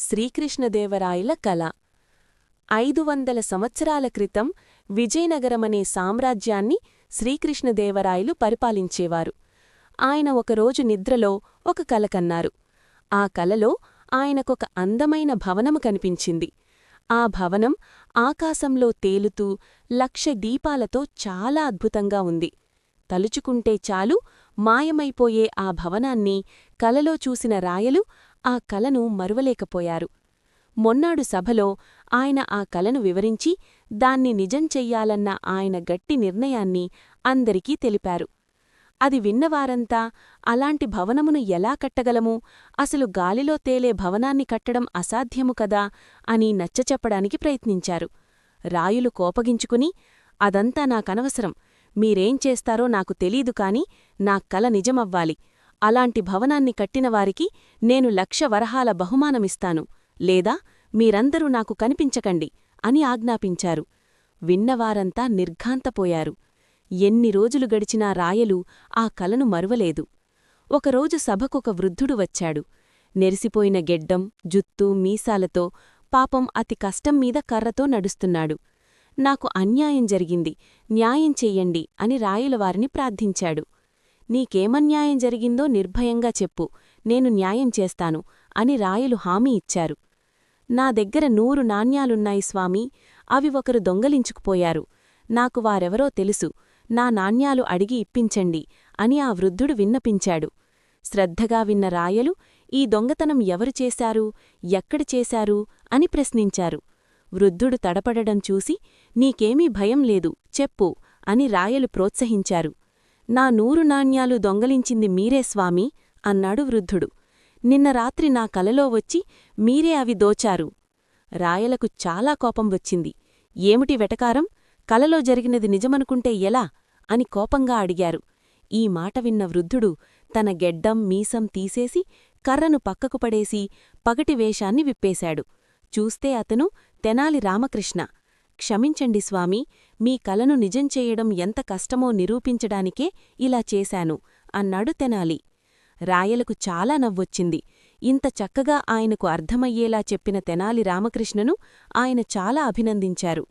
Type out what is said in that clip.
శ్రీకృష్ణదేవరాయల కళ ఐదు వందల సంవత్సరాల క్రితం విజయనగరమనే సామ్రాజ్యాన్ని శ్రీకృష్ణదేవరాయలు పరిపాలించేవారు. ఆయన ఒకరోజు నిద్రలో ఒక కల కన్నారు. ఆ కలలో ఆయనకొక అందమైన భవనము కనిపించింది. ఆ భవనం ఆకాశంలో తేలుతూ లక్ష దీపాలతో చాలా అద్భుతంగా ఉంది. తలుచుకుంటే చాలు మాయమైపోయే ఆ భవనాన్ని కలలో చూసిన రాయలు ఆ కలను మరువలేకపోయారు. మొన్నాడు సభలో ఆయన ఆ కలను వివరించి దాన్ని నిజం చెయ్యాలన్న ఆయన గట్టి నిర్ణయాన్ని అందరికీ తెలిపారు. అది విన్నవారంతా అలాంటి భవనమును ఎలా కట్టగలము అసలు గాలిలో తేలే భవనాన్ని కట్టడం అసాధ్యము కదా అని నచ్చచెప్పడానికి ప్రయత్నించారు. రాయులు కోపగించుకుని అదంతా నాకనవసరం. మీరేం చేస్తారో నాకు తెలీదు కాని నా కల నిజమవ్వాలి. అలాంటి భవనాన్ని కట్టినవారికి నేను లక్ష వరహాల బహుమానమిస్తాను లేదా మీరందరూ నాకు కనిపించకండి అని ఆజ్ఞాపించారు. విన్నవారంతా నిర్ఘాంతపోయారు. ఎన్ని రోజులు గడిచినా రాయలు ఆ కలను మరువలేదు. ఒకరోజు సభకొక వృద్ధుడు వచ్చాడు. నెరిసిపోయిన గెడ్డం జుత్తు మీసాలతో పాపం అతి కష్టం మీద కర్రతో నడుస్తున్నాడు. నాకు అన్యాయం జరిగింది న్యాయం చెయ్యండి అని రాయులవారిని ప్రార్థించాడు. నీకేమన్యాయం జరిగిందో నిర్భయంగా చెప్పు. నేను న్యాయం చేస్తాను అని రాయలు హామీ ఇచ్చారు. నా దగ్గర నూరు నాణ్యాలున్నాయి స్వామీ. అవి ఒకరు దొంగలించుకుపోయారు. నాకు వారెవరో తెలుసు. నా నాణ్యాలు అడిగి ఇప్పించండి అని ఆ వృద్ధుడు విన్నపించాడు. శ్రద్ధగా విన్న రాయలు ఈ దొంగతనం ఎవరు చేశారు? ఎక్కడ చేశారు? అని ప్రశ్నించారు. వృద్ధుడు తడపడడం చూసి నీకేమీ భయం లేదు చెప్పు అని రాయలు ప్రోత్సహించారు. నా నూరు నాణ్యాలు దొంగలించింది మీరే స్వామి అన్నాడు వృద్ధుడు. నిన్న రాత్రి నా కలలో వచ్చి మీరే అవి దోచారు. రాయలకు చాలా కోపం వచ్చింది. ఏమిటి వెటకారం? కలలో జరిగినది నిజమనుకుంటే ఎలా? అని కోపంగా అడిగారు. ఈ మాట విన్న వృద్ధుడు తన గెడ్డం మీసం తీసేసి కర్రను పక్కకు పడేసి పగటి వేషాన్ని విప్పేశాడు. చూస్తే అతను తెనాలి రామకృష్ణ. క్షమించండి స్వామి మీ కలను నిజం చేయడం ఎంత కష్టమో నిరూపించడానికే ఇలా చేశాను అన్నాడు తెనాలి. రాయలకు చాలా నవ్వొచ్చింది. ఇంత చక్కగా ఆయనకు అర్థమయ్యేలా చెప్పిన తెనాలి రామకృష్ణను ఆయన చాలా అభినందించారు.